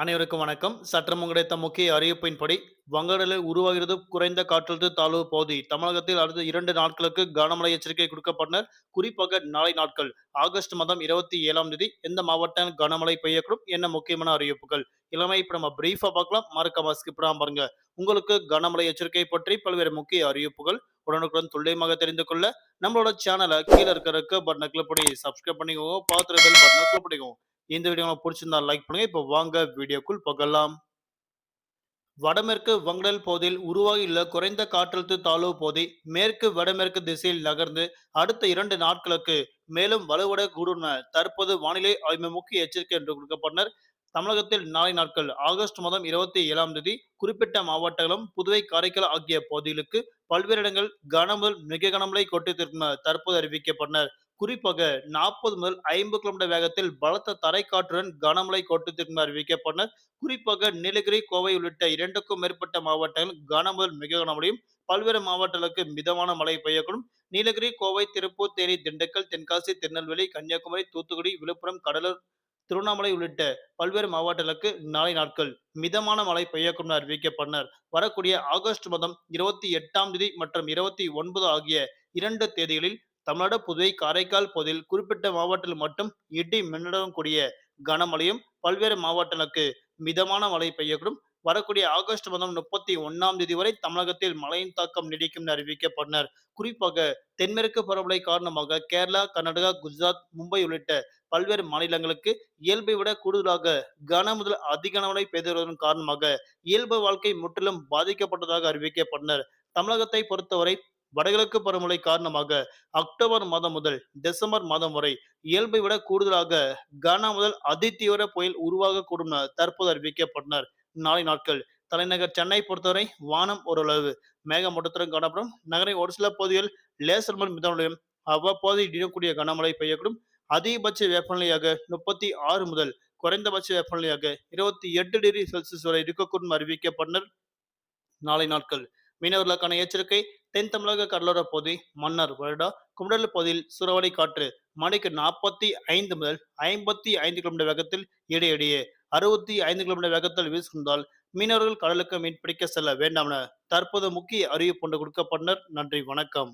அனைவருக்கும் வணக்கம். சற்றம் கிடைத்த முக்கிய அறிவிப்பின்படி, வங்கடலில் உருவாகிறது குறைந்த காற்றழுத்த தாழ்வு பகுதி. தமிழகத்தில் அடுத்த இரண்டு நாட்களுக்கு கனமழை எச்சரிக்கை கொடுக்கப்பட்டனர். குறிப்பாக நாளை நாட்கள் ஆகஸ்ட் மாதம் 27ஆம் தேதி எந்த மாவட்டம் கனமழை பெய்யக்கூடும்? என்ன முக்கியமான அறிவிப்புகள்? இளமை இப்ப நம்ம பிரீஃபா பார்க்கலாம். மறக்காம ஸ்கிப் பாருங்க. உங்களுக்கு கனமழை எச்சரிக்கை பற்றி பல்வேறு முக்கிய அறிவிப்புகள் உடனுக்குடன் துல்லியமாக தெரிந்து கொள்ள நம்மளோட சேனலை கீழ இருக்கிற பட்டனை பட்டன கிளிக் பண்ணி சப்ஸ்கிரைப் பண்ணிக்கோங்க. பக்கத்துல பட்டனை கிளிக் பண்ணிக்கோங்க. இந்த வீடியோ பிடிச்சிருந்தா லைக் பண்ணுங்க. இப்போ வாங்க வீடியோக்குள் போகலாம். வடமேற்கு வங்கடல் பகுதியில் உருவாகியுள்ள குறைந்த காற்றழுத்த தாழ்வு பகுதி மேற்கு வடமேற்கு திசையில் நகர்ந்து அடுத்த இரண்டு நாட்களுக்கு மேலும் வலுவடையக்கூடும் கூடுன தற்போது வானிலை ஆய்வு முக்கிய எச்சரிக்கை என்று கொடுக்கப்பட்டனர். தமிழகத்தில் நாளை நாட்கள் ஆகஸ்ட் மாதம் 27ஆம் தேதி குறிப்பிட்ட மாவட்டங்களும் புதுவை, காரைக்கால் ஆகிய பகுதிகளுக்கு பல்வேறு இடங்கள் கனமுதல் மிக கனமழை கொட்டித்திருக்கும் தற்போது அறிவிக்கப்பட்டனர். குறிப்பாக 40 முதல் 50 கிலோமீட்டர் வேகத்தில் பலத்த தரைக்காற்றுடன் கனமழை கொட்டித்திருக்கும் அறிவிக்கப்பட்டனர். குறிப்பாக நீலகிரி, கோவை உள்ளிட்ட இரண்டுக்கும் மேற்பட்ட மாவட்டங்கள் கனமுதல் மிக கனமழையும், பல்வேறு மாவட்டங்களுக்கு மிதமான மழை பெய்யக்கூடும். நீலகிரி, கோவை, திருப்பூர், தேனி, திண்டுக்கல், தென்காசி, திருநெல்வேலி, கன்னியாகுமரி, தூத்துக்குடி, விழுப்புரம், கடலூர், திருவண்ணாமலை உள்ளிட்ட பல்வேறு மாவட்டங்களுக்கு நாளை நாட்கள் மிதமான மழை பெய்யக்கும் அறிவிக்கப்பட்டனர். வரக்கூடிய ஆகஸ்ட் மாதம் 28ஆம் தேதி மற்றும் 29 ஆகிய இரண்டு தேதிகளில் தமிழ்நாடு, புதுவை, காரைக்கால் பகுதியில் குறிப்பிட்ட மாவட்டத்தில் மட்டும் இடி மின்னலுடன் கூடிய கனமழையும், பல்வேறு மாவட்டங்களுக்கு மிதமான மழை பெய்யக்கூடும். வரக்கூடிய ஆகஸ்ட் மாதம் 31ஆம் தேதி வரை தமிழகத்தில் மழையின் தாக்கம் நீடிக்கும் என அறிவிக்கப்பட்டனர். குறிப்பாக தென்மேற்கு பருவமழை காரணமாக கேரளா, கர்நாடகா, குஜராத், மும்பை உள்ளிட்ட பல்வேறு மாநிலங்களுக்கு இயல்பை விட கூடுதலாக கன முதல் அதிக மழை பெய்து வருவதன் காரணமாக இயல்பு வாழ்க்கை முற்றிலும் பாதிக்கப்பட்டதாக அறிவிக்கப்பட்டனர். தமிழகத்தை பொறுத்தவரை வடகிழக்கு பருவமழை காரணமாக அக்டோபர் மாதம் முதல் டிசம்பர் மாதம் வரை இயல்பை விட கூடுதலாக கன முதல் அதிதீவிர புயல் உருவாகக்கூடும் தற்போது அறிவிக்கப்பட்டனர். நாளை நாட்கள் தலைநகர் சென்னை பொறுத்தவரை வானம் ஓரளவு மேகமூட்டத்துடன் காணப்படும். நகரின் ஒரு சில பகுதிகள் லேசர் முதல் மிதமானதும் அவ்வப்போது இடியுடன் கூடிய கனமழை பெய்யக்கூடும். அதிகபட்ச வெப்பநிலையாக 36 முதல் குறைந்தபட்ச வெப்பநிலையாக 28 டிகிரி செல்சியஸ் வரை இருக்கக்கூடும் அறிவிக்கப்பட்டனர். நாளை நாட்கள் மீனவர்களுக்கான எச்சரிக்கை தென் தமிழக கடலோர பகுதி, மன்னார், வருடா, குமடல் பகுதியில் சூறாவளி காற்று மணிக்கு 45 முதல் 55 கிலோமீட்டர் வேகத்தில் இடையிடையே 65 கிலோமீட்டர் வேகத்தில் வீசுந்தால் மீனவர்கள் கடலுக்கு மீன்பிடிக்க செல்ல வேண்டாம் என தற்போது முக்கிய அறிவிப்பு ஒன்று கொடுக்கப்பட்டனர். நன்றி, வணக்கம்.